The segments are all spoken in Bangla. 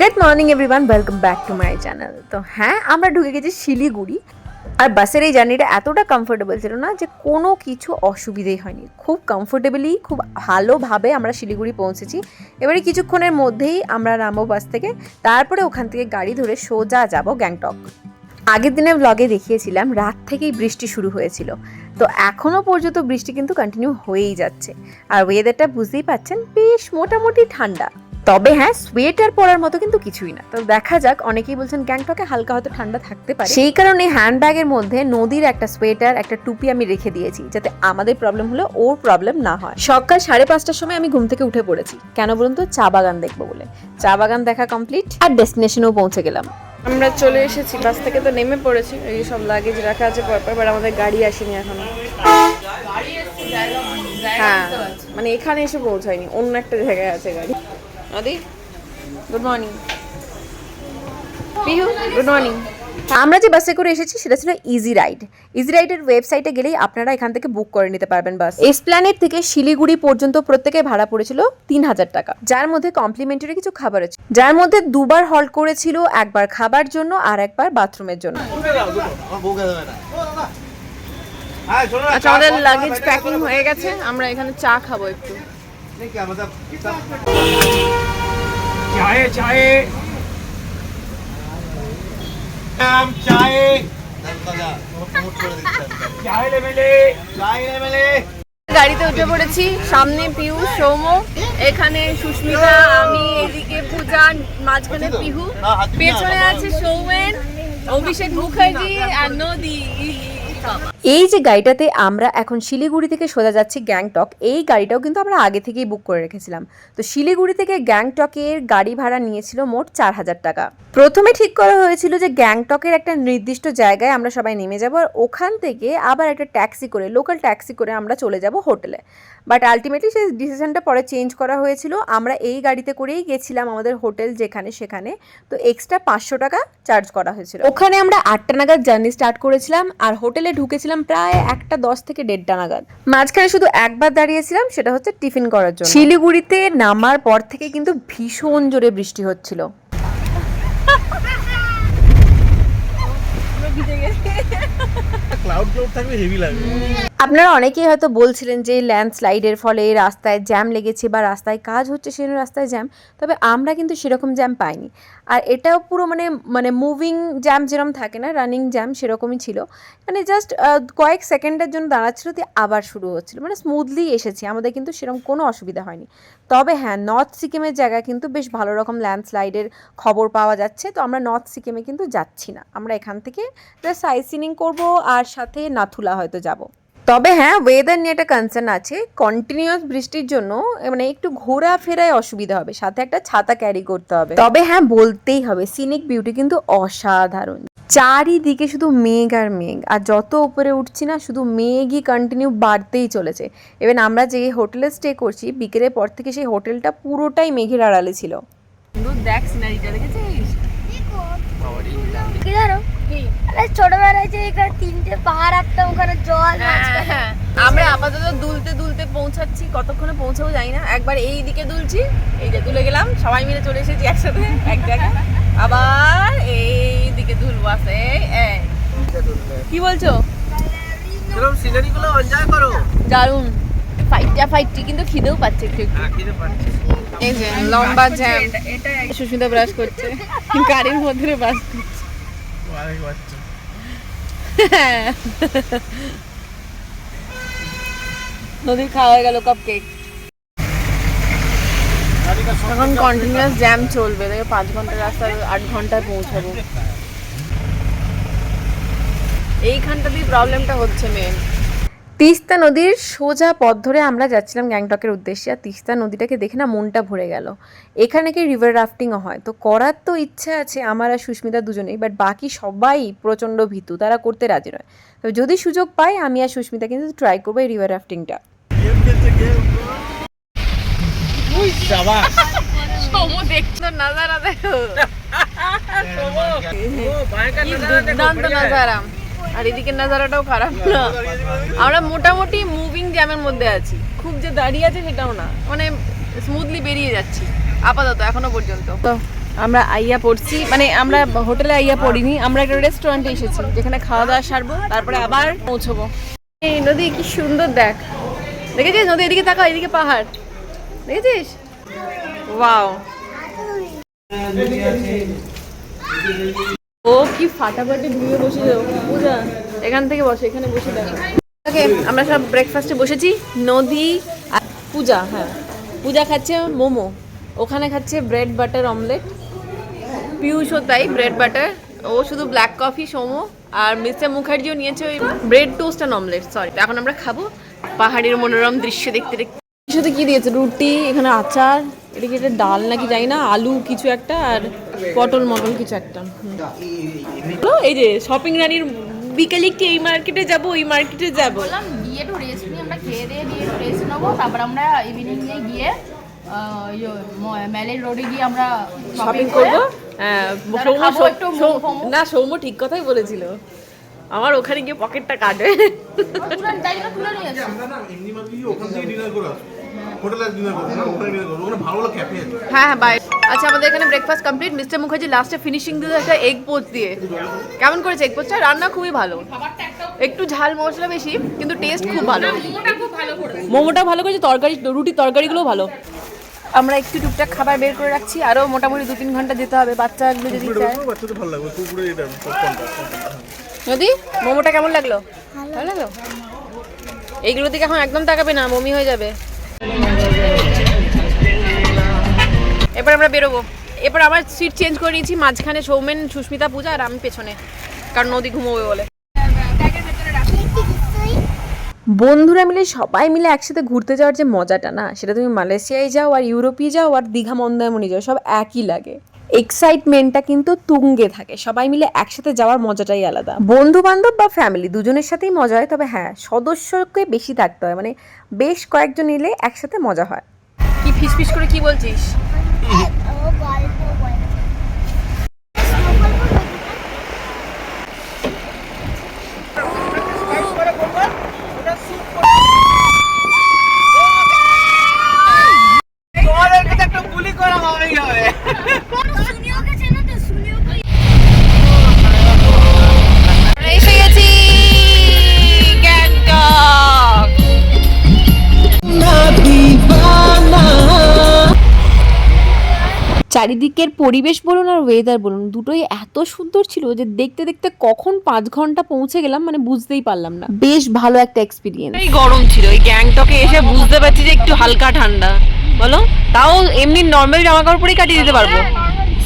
Good morning everyone welcome back to my channel তো হ্যাঁ আমরা ঢুকে গেছি শিলিগুড়ি। আর বাসের এই জার্নিটা এতটা কমফোর্টেবল ছিল না যে কোনো কিছু অসুবিধেই হয়নি। খুব কমফোর্টেবলি খুব ভালোভাবে আমরা শিলিগুড়ি পৌঁছেছি। এবারে কিছুক্ষণের মধ্যেই আমরা নামবো বাস থেকে। তারপরে ওখান থেকে গাড়ি ধরে সোজা যাব গ্যাংটক। আগের দিনের ব্লগে দেখিয়েছিলাম, রাত থেকেই বৃষ্টি শুরু হয়েছিল। তো এখনও পর্যন্ত বৃষ্টি কিন্তু কন্টিনিউ হয়েই যাচ্ছে। আর ওয়েদারটা বুঝতেই পাচ্ছেন বেশ মোটামুটি ঠান্ডা। তবে হ্যাঁ সোয়েটার পরার মতো কিন্তু কিছুই না। তো দেখা যাক অনেকেই বলছেন গ্যাংটকে হালকা হয়তো ঠান্ডা থাকতে পারে। সেই কারণে হ্যান্ডব্যাগের মধ্যে নদীর একটা সোয়েটার একটা টুপি আমি রেখে দিয়েছি যাতে আমাদের প্রবলেম হলে ওর প্রবলেম না হয়। সকাল সাড়ে পাঁচটার সময় আমি ঘুম থেকে উঠে পড়েছি। কেন বলুন তো? চা বাগান দেখব বলে। চা বাগান দেখা কমপ্লিট আর ডেস্টিনেশনেও পৌঁছে গেলাম। আমরা চলে এসেছি বাস থেকে তো নেমে পড়েছি। এই সব লাগেজ রাখা আছে পরপর বাট আমাদের গাড়ি আসেনি এখনও। হ্যাঁ মানে এখানে এসে পৌঁছায়নি অন্য একটা জায়গায় আছে গাড়ি। নদী good morning Pihu good morning আমরা যে বাসে করে এসেছি সেটা ছিল ইজি রাইড ইজি রাইডের ওয়েবসাইটে গেলেই আপনারা এখান থেকে বুক করে নিতে পারবেন বাস এসপ্ল্যানেট থেকে শিলিগুড়ি পর্যন্ত প্রত্যেকে ভাড়া পড়েছিল তিন হাজার টাকা। যার মধ্যে কমপ্লিমেন্টারি কিছু খাবার আছে। যার মধ্যে দুবার হল্ট করেছিল একবার খাবার জন্য আর একবার বাথরুমের জন্য। আচ্ছা আমাদের লাগেজ প্যাকিং হয়ে গেছে আমরা এখানে চা খাব একটু। चाय चाय नाम चाय चाय ले मिले चाय ले मिले গাড়িতে উঠে পড়েছি সামনে পিউ সৌম এখানে সুস্মিতা আমি এদিকে পূজা মাঝখানে পিহু পেছনে আছে সৌমেন অভিষেক মুখার্জি আর নদী এই যে গাড়িটাতে আমরা এখন শিলিগুড়ি থেকে সোজা যাচ্ছি গ্যাংটক, এই গাড়িটাও কিন্তু আমরা আগে থেকেই বুক করে রেখেছিলাম। তো শিলিগুড়ি থেকে গ্যাংটকের গাড়ি ভাড়া নিয়েছিল মোট চার হাজার টাকা। প্রথমে ঠিক করা হয়েছিল যে গ্যাংটকের একটা নির্দিষ্ট জায়গায় আমরা সবাই নেমে যাব আর ওখান থেকে আবার একটা ট্যাক্সি করে লোকাল ট্যাক্সি করে আমরা চলে যাব হোটেলে। বাট আলটিমেটলি সেই ডিসিশনটা পরে চেঞ্জ করা হয়েছিল। আমরা এই গাড়িতে করেই গেছিলাম আমাদের হোটেল যেখানে সেখানে। তো এক্সট্রা পাঁচশো টাকা চার্জ করা হয়েছিল। ওখানে আমরা আটটা নাগাদ জার্নি স্টার্ট করেছিলাম আর হোটেলে ঢুকেছিলাম প্রায় একটা দশ থেকে দেড়টা নাগাদ। মাঝখানে শুধু একবার দাঁড়িয়েছিলাম, সেটা হচ্ছে টিফিন করার জন্য। শিলিগুড়িতে নামার পর থেকে কিন্তু ভীষণ জোরে বৃষ্টি হচ্ছিল। ক্লাউড ক্লাউড থাকলে হেভি লাগবে আপনারা অনেকেই হয়তো বলছিলেন যে ল্যান্ডস্লাইডের ফলে রাস্তায় জ্যাম লেগেছে বা রাস্তায় কাজ হচ্ছে সেই রাস্তায় জ্যাম, তবে আমরা কিন্তু সেরকম জ্যাম পাইনি। আর এটাও পুরো মানে মানে মুভিং জ্যাম যেরকম থাকে না রানিং জ্যাম সেরকমই ছিল। মানে জাস্ট কয়েক সেকেন্ডের জন্য দাঁড়াচ্ছিল দিয়ে আবার শুরু হচ্ছিল। মানে স্মুথলি এসেছি, আমাদের কিন্তু সেরকম কোনো অসুবিধা হয়নি। তবে হ্যাঁ নর্থ সিকিমের জায়গা কিন্তু বেশ ভালো রকম ল্যান্ডস্লাইডের খবর পাওয়া যাচ্ছে। তো আমরা নর্থ সিকিমে কিন্তু যাচ্ছি না। আমরা এখান থেকে জাস্ট সাইট সিনিং করব আর সাথে নাথুলা হয়তো যাব। তবে হ্যাঁ ওয়েদার নিয়ে একটা কনসার্ন আছে। কন্টিনিউয়াস বৃষ্টির জন্য মানে একটু ঘোরাফেরায় অসুবিধা হবে। সাথে একটা ছাতা ক্যারি করতে হবে। তবে হ্যাঁ বলতেই হবে সিনিক বিউটি কিন্তু অসাধারণ। চারিদিকে শুধু মেঘ আর মেঘ। আর যত উপরে উঠছি না শুধু মেঘই কন্টিনিউ বাড়তেই চলেছে। এবার আমরা যে হোটেলে স্টে করছি বিকেলের পর থেকে সেই হোটেলটা পুরোটাই মেঘের আড়ালে ছিল। দেখ। সিনারিটা দেখেছিস আরে ছোটবেলায় যে এখানে তিনটে পাহাড় রাখতাম ওখানে জল হ্যাঁ, আমরা আপাতত দুলতে দুলতে পৌঁছাচ্ছি কতক্ষণে পৌঁছাবো জানি না। একবার এই দিকে দুলছি এই যে দুলে গেলাম সবাই মিলে চলে এসেছি একসাথে এক জায়গায়। আবার এই দিকে দুলবো আসে কি বলছো? এরকম সিনারি গুলো এনজয় করো। দারুণ ফাইটটা ফাইটটি কিন্তু খিদেও পাচ্ছে একটু একটু। এই যে লম্বা জ্যাম। সুস্মিতা ব্রাশ করছে। গাড়ির মধ্যে ব্রাশ করছে। আরেক বাচ্চা নদীর খাওয়া হয়ে গেল কাপ কেক এখন কন্টিনিউয়াস জ্যাম চলবে, দেখে পাঁচ ঘণ্টার রাস্তা আট ঘন্টায় পৌঁছাবো। এইখানটাতেই প্রবলেমটা হচ্ছে মেন তিস্তা নদীর সোজা পথ ধরে আমরা যাচ্ছিলাম গ্যাংটকের উদ্দেশ্যে আর তিস্তা নদীটাকে দেখে না মনটা ভরে গেল। এখানে কি রিভার রাফটিংও হয়? তো করার তো ইচ্ছা আছে আমার আর সুস্মিতা দুজনেই বাট বাকি সবাই প্রচণ্ড ভীতু তারা করতে রাজি নয়। তো যদি সুযোগ পাই আমি আর সুস্মিতা কিন্তু ট্রাই করব এই রিভার রাফটিংটা নাজারা দেখো। আর এদিকে নাজারাটাও খারাপ না। আমরা মোটামুটি মুভিং জ্যামের মধ্যে আছি। খুব যে দাঁড়িয়ে আছে সেটাও না। মানে স্মুথলি বেরিয়ে যাচ্ছি, আপাতত, এখনও পর্যন্ত। তো আমরা আইয়া পড়ছি। মানে আমরা হোটেলে আইয়া পড়িনি। আমরা একটা রেস্টুরেন্টে এসেছি, যেখানে খাওয়া দাওয়া সারবো, তারপরে আবার পৌঁছবো। এই নদী কি সুন্দর, দেখ। দেখেছিস? নদী এদিকে তাকাও, এদিকে পাহাড়। দেখেছিস? ওয়াও কি ফাটাফাটি ভিড়ে বসে যাও। পূজা এখান থেকে বসে এখানে বসে দেখো ওকে আমরা সব ব্রেকফাস্টে বসেছি। নদী আর পূজা হ্যাঁ। পূজা খাচ্ছে মোমো। ওখানে খাচ্ছে ব্রেড বাটার অমলেট পিউষও তাই ব্রেড বাটার ও শুধু ব্ল্যাক কফি সোমো আর মিস্টার মুখার্জিও নিয়েছে ওই bread toast and omelette sorry এখন আমরা খাব পাহাড়ের মনোরম দৃশ্য দেখতে দেখতে। সাথে কি দিয়েছে? রুটি এখানে আচার। এটা কি একটা ডাল নাকি জানি না আলু কিছু একটা আর পটল মটল কিছু একটা। তো এই যে শপিং রানির বিকেলে একটু এই মার্কেটে যাব ওই মার্কেটে যাব। বললাম গিয়ে একটু রেস্ট নিই আমরা খেয়ে দিয়ে দিয়ে একটু রেস্ট নেব তারপর আমরা ইভিনিং এ গিয়ে ম্যালের রোডে গিয়ে আমরা শপিং করব? হ্যাঁ। না সৌম্য ঠিক কথাই বলেছিল। আমার ওখানে গিয়ে পকেটটা কাটবে হ্যাঁ হ্যাঁ বাই আচ্ছা আমাদের এখানে ব্রেকফাস্ট কমপ্লিট মিস্টার মুখার্জি লাস্টে ফিনিশিং দিল একটা এগ দিয়ে। কেমন করেছে এগ রান্না খুবই ভালো। একটু ঝাল মশলা বেশি কিন্তু টেস্ট খুব ভালো। মোমোটা ভালো করেছে তরকারি রুটি তরকারিগুলো ভালো। আমরা একটু টুকটাক খাবার বের করে রাখছি। আরও মোটামুটি দু তিন ঘণ্টা যেতে হবে বাচ্চাগুলো যদি চায়। মোমোটা কেমন লাগল? ভালো লাগল? এইগুলো দিকে এখন একদম তাকাবে না মমি হয়ে যাবে। এবার আমরা বেরোবো। এবার আবার সিট চেঞ্জ করে নিয়েছি মাঝখানে সৌমেন সুস্মিতা পূজা আর আমি পেছনে কারণ নদী ঘুমোবে বলে। বন্ধুরা মিলে সবাই মিলে একসাথে ঘুরতে যাওয়ার যে মজাটা না সেটা তুমি মালয়েশিয়ায় যাও আর ইউরোপে যাও আর দীঘা মন্দারমণি যাও সব একই লাগে। এক্সাইটমেন্টটা কিন্তু তুঙ্গে থাকে সবাই মিলে একসাথে যাওয়ার মজাটাই আলাদা। বন্ধু বান্ধব বা ফ্যামিলি দুজনের সাথেই মজা হয় তবে হ্যাঁ সদস্যকে বেশি থাকতে হয় মানে বেশ কয়েকজন এলে একসাথে মজা হয়। কি ফিস ফিস করে কি বলছিস? Oh Roblox. চারিদিকের পরিবেশ বলুন আর ওয়েদার বলুন, দুটোই এত সুন্দর ছিল যে দেখতে দেখতে কখন পাঁচ ঘণ্টা পৌঁছে গেলাম মানে বুঝতেই পারলাম না। বেশ ভালো একটা এক্সপিরিয়েন্স এই গরম ছিল, এই গ্যাংটকে এসে বুঝতে পারছি যে একটু হালকা ঠান্ডা। বলো? তাও এমনি নর্মাল জামা কাপড় পরেই কাটিয়ে দিতে পারব।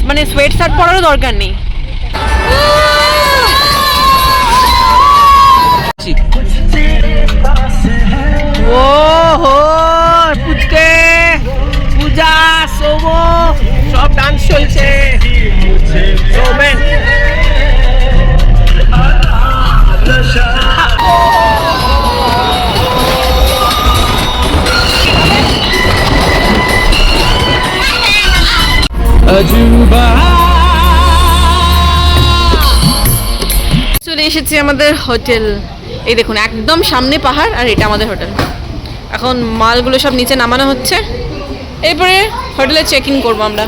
মানে সোয়েট শার্ট পরারও দরকার নেই। ও হো পুচকে পূজা সোমো চলছে। চলে এসেছি আমাদের হোটেল। এই দেখুন, একদম সামনে পাহাড় আর এটা আমাদের হোটেল। এখন মালগুলো সব নিচে নামানো হচ্ছে। এরপরে হোটেলে চেক ইন করব আমরা।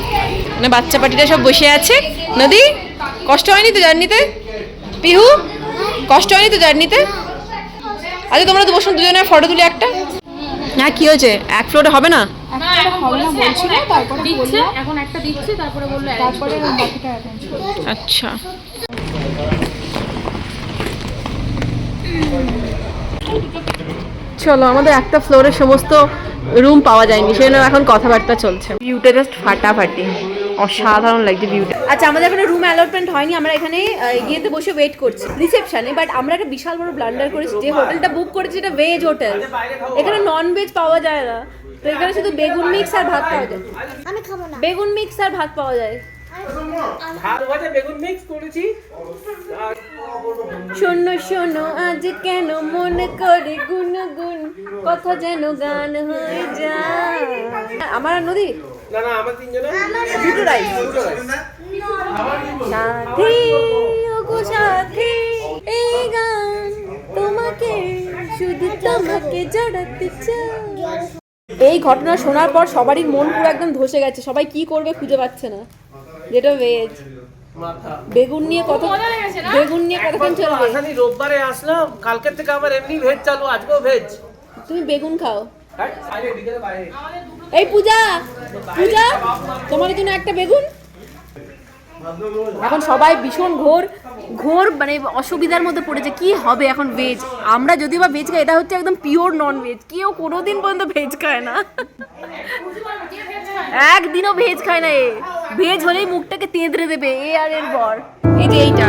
মানে বাচ্চা পাটিরা সব বসে আছে। নদী কষ্ট হয়নি তো জার্নিতে? পিহু কষ্ট হয়নি তো জার্নিতে? আচ্ছা তোমরা তো বসুন দুজনের ফটো তুলে একটা। হ্যাঁ কি হয়েছে? এক ফ্লোরে হবে না? আচ্ছা। চলো আমাদের একটা ফ্লোরে সমস্ত রুম পাওয়া যায়নি সেই জন্য এখন কথাবার্তা চলছে। ভিউটা জাস্ট ফাটাফাটি। অসাধারণ লাগছে ভিউটা আচ্ছা আমাদের এখানে রুম অ্যালটমেন্ট হয়নি আমরা এখানে ইয়েতে গিয়েতে বসে ওয়েট করছি রিসেপশনে বাট আমরা একটা বিশাল বড় ব্লান্ডার করেছি যে হোটেলটা বুক করেছি এটা ভেজ হোটেল এখানে নন ভেজ পাওয়া যায় না তো এখানে শুধু বেগুন মিক্স আর ভাত পাওয়া যায়। আমি খাব না। বেগুন মিক্স আর ভাত পাওয়া যায়। ভাত ভাজা বেগুন মিক্স করেছি আর শোনো শোনো আজ কেন মনে করে গুনগুন? কথা যেন গান হয়ে যায়। আমার আর নদী? না না আমার তিনজনে। দুটো রাইস সাথী ওগো সাথী এই গান তোমাকে শুধু তোমাকে জড়াতে চাই। এই ঘটনা শোনার পর সবারই মন পুরো একদম ধসে গেছে। সবাই কি করবে খুঁজে পাচ্ছে না। যেটা ভেজ বেগুন নিয়ে কত বেগুন নিয়ে কতক্ষণ চলবে? আসানি রোববারে আসলাম কালকের থেকে আবার এমনি ভেজ চালু আজকেও ভেজ তুমি বেগুন খাও। হ্যাঁ বাইরে বিকেলে বাইরে। এই পূজা পূজা তোমার জন্য একটা বেগুন? এখন সবাই ভীষণ ঘোর ঘোর মানে অসুবিধার মধ্যে পড়েছে, কি হবে এখন ভেজ আমরা যদি বা ভেজ খাই, এটা হচ্ছে একদম পিওর নন ভেজ কেউ কোনোদিন পর্যন্ত ভেজ খায় না। একদিনও ভেজ খায় না এ। ভেজ হলেই মুখটাকে তেঁদরে দেবে, এ আর এর বর। এই যে এইটা।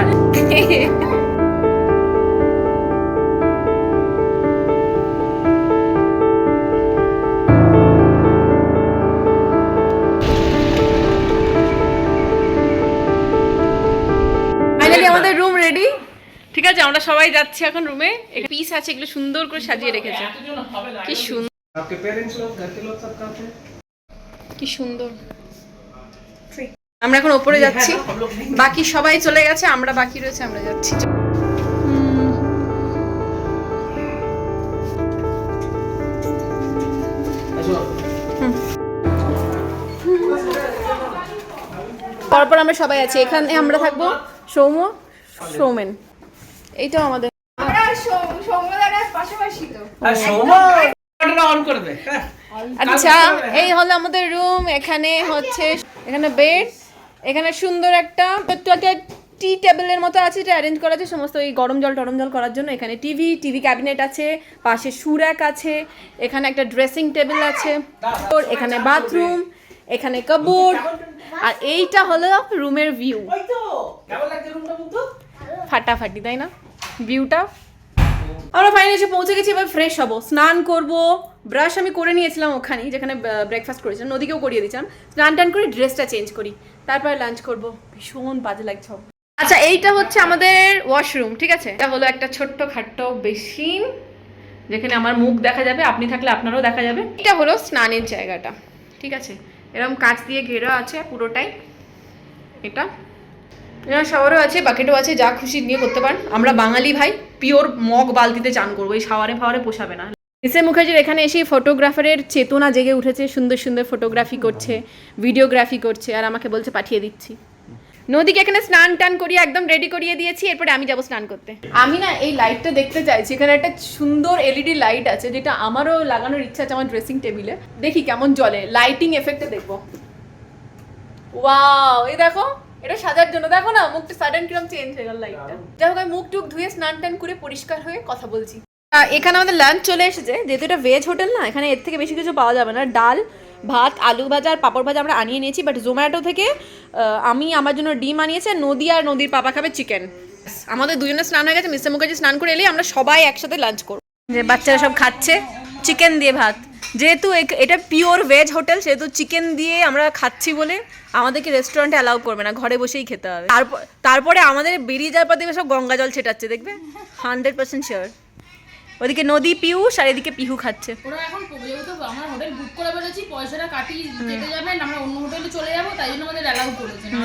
সবাই যাচ্ছে এখন রুমে। পিস আছে এগুলো সুন্দর করে সাজিয়ে রেখেছে। কি সুন্দর কি সুন্দর। আমরা এখন ওপরে যাচ্ছি। বাকি সবাই চলে গেছে আমরা বাকি রয়েছে আমরা যাচ্ছি। পরপর আমরা সবাই আছি। এখানে আমরা থাকব সৌম্য সৌমেন। এইটাও আমাদের। হ্যাঁ। আচ্ছা এই হলো আমাদের রুম এখানে হচ্ছে এখানে বেড এখানে সুন্দর একটা একটু একটা টি টেবিলের মতো আছে এটা অ্যারেঞ্জ করা আছে সমস্ত এই গরম জল টরম জল করার জন্য। এখানে টিভি টিভি ক্যাবিনেট আছে পাশে সুরাক আছে এখানে একটা ড্রেসিং টেবিল আছে ওর এখানে বাথরুম এখানে কাবোর্ড আর এইটা হলো রুমের ভিউ ফাটাফাটি তাই না? ভিউটা। আমরা ফাইনালি এসে পৌঁছে গেছি, এবার ফ্রেশ হব। স্নান করব। ব্রাশ আমি করে নিয়েছিলাম ওখানেই, যেখানে ব্রেকফাস্ট করেছিলাম, নদীকেও করিয়ে দিয়েছিলাম। স্নান টান করে ড্রেসটা চেঞ্জ করি। তারপরে লাঞ্চ করব। ভীষণ বাজে লাগছে আচ্ছা এইটা হচ্ছে আমাদের ওয়াশরুম ঠিক আছে? এটা হলো একটা ছোট্ট খাট্ট বেসিন, যেখানে আমার মুখ দেখা যাবে, আপনি থাকলে আপনারও দেখা যাবে। এটা হলো স্নানের জায়গাটা, ঠিক আছে? এরকম কাঁচ দিয়ে ঘেরা আছে পুরোটাই। এটা এখানে শাওয়ারও আছে বাকেটও আছে যা খুশি নিয়ে করতে পারেন। আমরা বাঙালি ভাই পিওর মগ বালতিতে চান করব এই শাওয়ারে ফাওয়ারে পোষাবে না। এসে মুখার্জির এখানে এসে ফটোগ্রাফারের চেতনা জেগে উঠেছে সুন্দর সুন্দর ফটোগ্রাফি করছে ভিডিওগ্রাফি করছে আর আমাকে বলছে পাঠিয়ে দিচ্ছি। নদীকে এখানে স্নান টান করিয়ে একদম রেডি করিয়ে দিয়েছি এরপরে আমি যাব স্নান করতে। আমি না এই লাইটটা দেখতে চাইছি এখানে একটা সুন্দর এলইডি লাইট আছে যেটা আমারও লাগানোর ইচ্ছা আছে আমার ড্রেসিং টেবিলে দেখি কেমন জ্বলে লাইটিং এফেক্টে দেখব। ওয়াও এই দেখো এটা সাজার জন্য। দেখো না মুখটা সাডেন কিরম চেঞ্জ হয়ে গেল লাইটটা যাই হোক আমি মুখ টুক ধুয়ে স্নান টান করে পরিষ্কার হয়ে কথা বলছি। এখানে আমাদের লাঞ্চ চলে এসেছে। যেহেতু এটা ভেজ হোটেল না এখানে এর থেকে বেশি কিছু পাওয়া যাবে না। ডাল ভাত আলু ভাজা আর পাঁপড় ভাজা আমরা আনিয়ে নিয়েছি বাট জোম্যাটো থেকে আমি আমার জন্য ডিম আনিয়েছি আর নদী আর নদীর পাপা খাবে চিকেন আমাদের দুজনের স্নান হয়ে গেছে মিস্টার মুখার্জি স্নান করে এলেই আমরা সবাই একসাথে লাঞ্চ করব। যে বাচ্চারা সব খাচ্ছে চিকেন দিয়ে ভাত। যেহেতু এক- এটা পিওর ভেজ হোটেল সেহেতু চিকেন দিয়ে আমরা খাচ্ছি বলে আমাদেরকে রেস্টুরেন্টে অ্যালাউ করবে না ঘরে বসেই খেতে হবে। তারপর তারপরে আমাদের বেরিয়ে যাওয়ার পর দেখবে সব গঙ্গা জল ছেটাচ্ছে দেখবে? হান্ড্রেড পার্সেন্ট শিওর ওদিকে নদী পিউষ আর এদিকে পিহু খাচ্ছে। ওরা এখন যেহেতু আমরা হোটেল বুক করে ফেলেছি পয়সাটা কাটিয়ে কেটে যাবেন আমরা অন্য হোটেলে চলে যাব তাই জন্য আমাদের অ্যালাউ করেছে না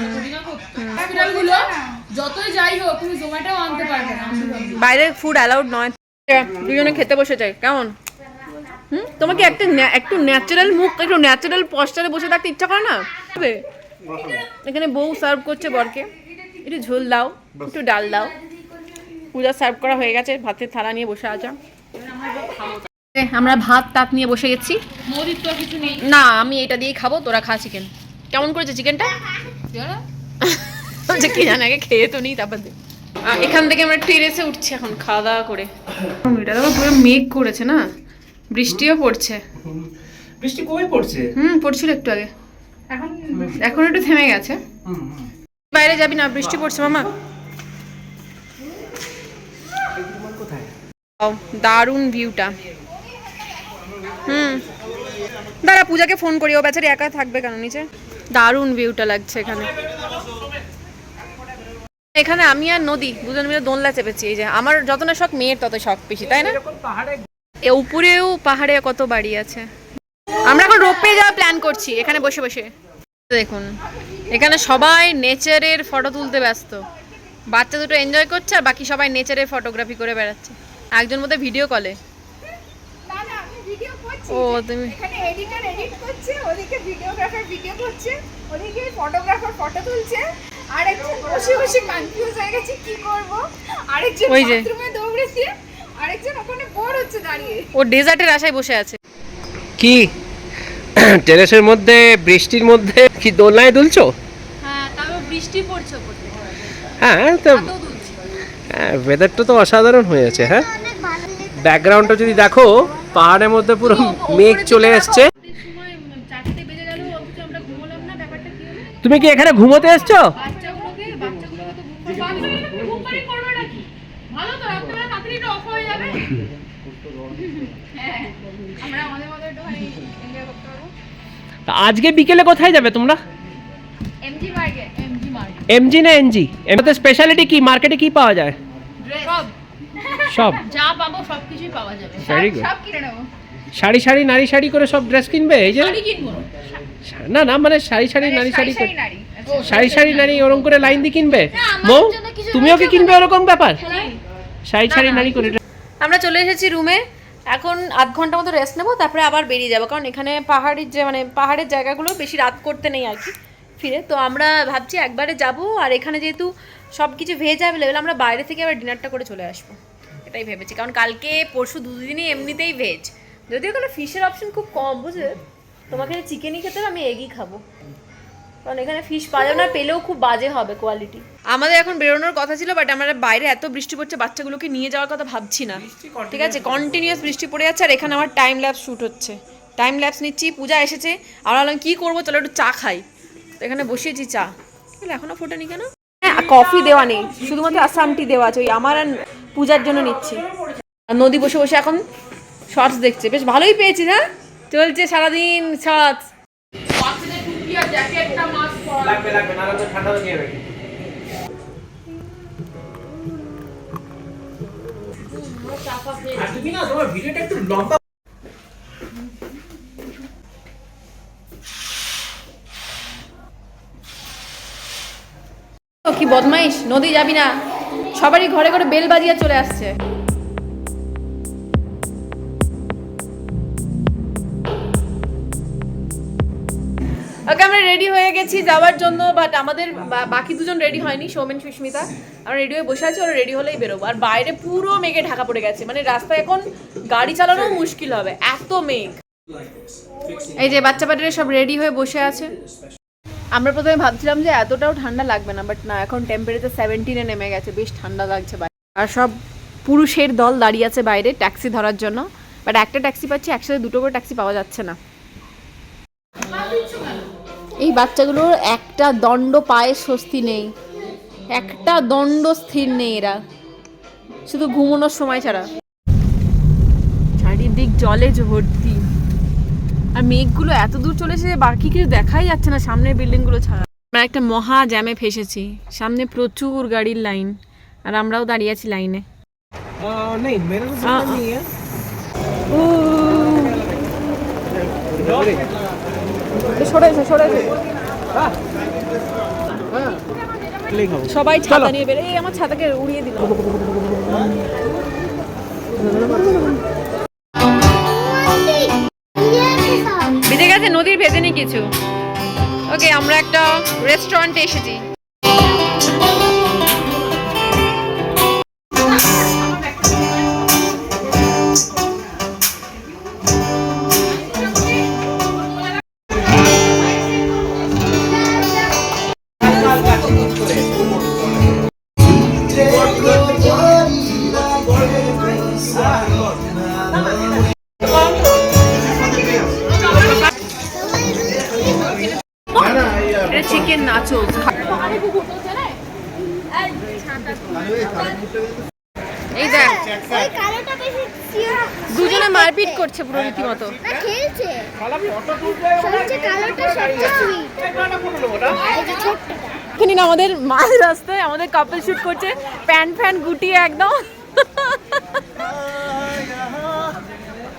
যতই যাই হোক তুমি জোম্যাটো আনতে পারবে না। বাইরে ফুড অ্যালাউড নয়। দুজনে খেতে বসে যায় কেমন? হুম? তোমাকে একটা ন্যা- একটু ন্যাচারাল মুখ একটু ন্যাচারাল পশ্চারে বসে থাকতে ইচ্ছা করে না? এখানে বউ সার্ভ করছে বরকে। একটু ঝোল দাও একটু ডাল দাও। পূজা সার্ভ করা হয়ে গেছে ভাতের থালা নিয়ে বসে আছে। আমরা ভাত তাত নিয়ে বসে গেছি। নদীর তো কিছু নেই। না আমি এটা দিয়ে খাব তোরা খা চিকেন কেমন করেছে চিকেনটা? বলছে কি জানে আগে খেয়ে তো নেই তারপর। এখান থেকে আমরা টেরেসে উঠছি এখন খাওয়া দাওয়া করে। এটা তো পুরো মেঘ করেছে না? বৃষ্টিও পড়ছে। বৃষ্টি কবে পড়ছে? হুম পড়ছিল একটু আগে। এখন এখন একটু থেমে গেছে। বাইরে যাবি না বৃষ্টি পড়ছে মামা। দারুণ ভিউটা হুম। দাঁড়া পূজাকে ফোন করি ও বেচারি একা থাকবে কেন নিচে? দারুণ ভিউটা লাগছে এখানে। এখানে আমি আর নদী দুজন মিলে দোলনা চেপেছি এই যে। আমার যত না শখ মেয়ের তত শখ বেশি তাই না? এ উপরেও পাহাড়ে কত বাড়ি আছে? আমরা এখন রোপে যাওয়ার প্ল্যান করছি এখানে বসে বসে। দেখুন এখানে সবাই নেচারের ফটো তুলতে ব্যস্ত। বাচ্চা দুটো এনজয় করছে আর বাকি সবাই নেচারের ফটোগ্রাফি করে বেড়াচ্ছে। একজন মধ্যে ভিডিও কলে ও তুমি এখানে এডিটর এডিট করছে ওদিকে ভিডিওগ্রাফার ভিডিও করছে ওদিকে ফটোগ্রাফার ফটো তুলছে। আরেকজন বসে বসে কনফিউজ হয়ে গেছে কি করব? আরেকজন বাথরুমে দৌড়েছে। আরেকজন ওখানে বোর হচ্ছে দাঁড়িয়ে। ও ডেজার্টের আশায় বসে আছে। কি? টেরেসের মধ্যে বৃষ্টির মধ্যে কি দোলনায় দুলছো? হ্যাঁ বৃষ্টি পড়ছে হ্যাঁ তো হ্যাঁ ওয়েদারটা তো অসাধারণ হয়েছে হ্যাঁ ভালো লেগেছে। ব্যাকগ্রাউন্ডটা যদি দেখো পাহাড়ের মধ্যে পুরো মেঘ চলে এসছে। সময় চারটে বেজে গেল অথচ আমরা ঘুমোলাম না ব্যাপারটা কি হলো? তুমি কি এখানে ঘুমোতে এসছো? বাচ্চাগুলোকে বাচ্চাগুলোকে তো ঘুম পাড়ি করবে নাকি? ভালো তো আজকে বিকেলে কোথায় যাবে তোমরা? MG market MG market MG না এনজি এমনিতে স্পেশালিটি কি? মার্কেটে কি পাওয়া যায়? সব। সব। যা পাবো সব কিছুই পাওয়া যাবে। ভেরি গুড সব কিনে নেব। শাড়ি শাড়ি নারী শাড়ি করে সব ড্রেস কিনবে? এই যে না। না না মানে শাড়ি শাড়ি নারী শাড়ি করে শাড়ি শাড়ি শাড়ি নারী ওরকম করে লাইন দিয়ে কিনবে? মৌ তুমিও কি কিনবে ওরকম ব্যাপার? শাড়ি শাড়ি নারী করে আমরা চলে এসেছি রুমে। এখন আধ ঘণ্টা মতো রেস্ট নেব, তারপরে আবার বেরিয়ে যাব। কারণ এখানে পাহাড়ের যে মানে পাহাড়ের জায়গাগুলো বেশি রাত করতে নেই আর কি ফিরে। তো আমরা ভাবছি একবারে যাব, আর এখানে যেহেতু সব কিছু ভেজ অ্যাভেলেবেল আমরা বাইরে থেকে আবার ডিনারটা করে চলে আসব। এটাই ভেবেছি। কারণ কালকে, পরশু দুদিনই এমনিতেই ভেজ যদিও কোনো ফিশের অপশন খুব কম, বুঝলে? তোমাকে চিকেনই খেতে আমি এগই খাব। কারণ এখানে ফিশ পাওয়া যাবে না পেলেও খুব বাজে হবে কোয়ালিটি আমাদের এখন বেরোনোর কথা ছিল বাট আমরা বাইরে এত বৃষ্টি পড়ছে বাচ্চাগুলোকে নিয়ে যাওয়ার কথা ভাবছি না। ঠিক আছে কন্টিনিউয়াস বৃষ্টি পড়ে যাচ্ছে আর এখানে আমার টাইম ল্যাপস শ্যুট হচ্ছে। টাইম ল্যাপস নিচ্ছি পূজা এসেছে আমরা বললাম কী করব? চলো একটু চা খাই। তো এখানে বসিয়েছি চা। এগুলো এখনও ফোটানি কেন? হ্যাঁ কফি দেওয়া নেই শুধুমাত্র আসামটি দেওয়া আছে ওই আমার আর পূজার জন্য নিচ্ছি। আর নদী বসে বসে এখন শর্টস দেখছে। বেশ ভালোই পেয়েছি হ্যাঁ? চলছে সারাদিন শর্টস বাচ্চাদের টুপি আর জ্যাকেটটা মাস্ক পরা লাগবে লাগবে, না ঠান্ডা যাবে কি বদমাইশ? নদী যাবি না। সবারই ঘরে ঘরে বেল বাজিয়ে চলে আসছে। রেডি হয়ে গেছি যাওয়ার জন্য বাট আমাদের বাকি দুজন রেডি হয়নি, সৌমেন, সুস্মিতা। আমরা রেডি হয়ে বসে আছি, ওরা রেডি হলেই বেরোবো। আর বাইরে পুরো মেঘে ঢাকা পড়ে গেছে। মানে রাস্তায় এখন গাড়ি চালানো মুশকিল হবে, এত মেঘ। এই যে বাচ্চা বাচ্চারা সব রেডি হয়ে বসে আছে। আমরা প্রথমে ভাবছিলাম যে এতটাও ঠান্ডা লাগবে না বাট না, এখন টেম্পারেচার সেভেন্টিনে নেমে গেছে, বেশ ঠান্ডা লাগছে বাইরে। আর সব পুরুষের দল দাঁড়িয়ে আছে বাইরে ট্যাক্সি ধরার জন্য। বাট একটা ট্যাক্সি পাচ্ছি, একসাথে দুটো করে ট্যাক্সি পাওয়া যাচ্ছে না। এই বাচ্চাগুলোর একটা দণ্ড পায়ে স্বস্তি নেই। একটা দণ্ড স্থির নেই এরা। শুধু ঘুমানোর সময় ছাড়া। চারিদিক জলে ভর্তি। আর মেঘগুলো এত দূর চলে এসেছে বাকি কিছু দেখাই যাচ্ছে না সামনের বিল্ডিংগুলো ছাড়া। আমরা একটা মহা জ্যামে ফেসেছি। সামনে প্রচুর গাড়ির লাইন। আর আমরাও দাঁড়িয়ে আছি লাইনে। नहीं সবাই ছাতা নিয়ে বেরো। এই আমার ছাতাকে উড়িয়ে দিল। ভিজে গেছে নদীর ভেজে নি কিছু। ওকে আমরা একটা রেস্টুরেন্টে এসেছি। আমাদের মাঝ রাস্তায় আমাদের কাপল শুট করছে প্যান্ট ফ্যান গুটিয়ে একদম।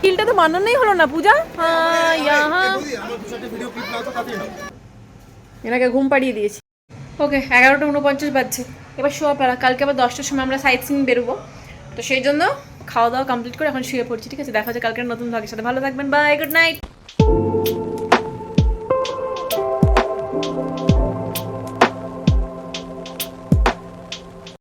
কিলটা তো বানানোই হলো না, পূজা? এনাকে ঘুম পাড়িয়ে দিয়েছি। ওকে, এগারোটা উনপঞ্চাশ বাজছে। এবার শোয়া পারা কালকে আবার দশটার সময় আমরা সাইট সিন বেরোবো। তো সেই জন্য খাওয়া দাওয়া কমপ্লিট করে এখন শুয়ে পড়ছি, ঠিক আছে? দেখা হচ্ছে কালকের নতুন ভাগের সাথে। ভালো থাকবেন bye good night Thank you.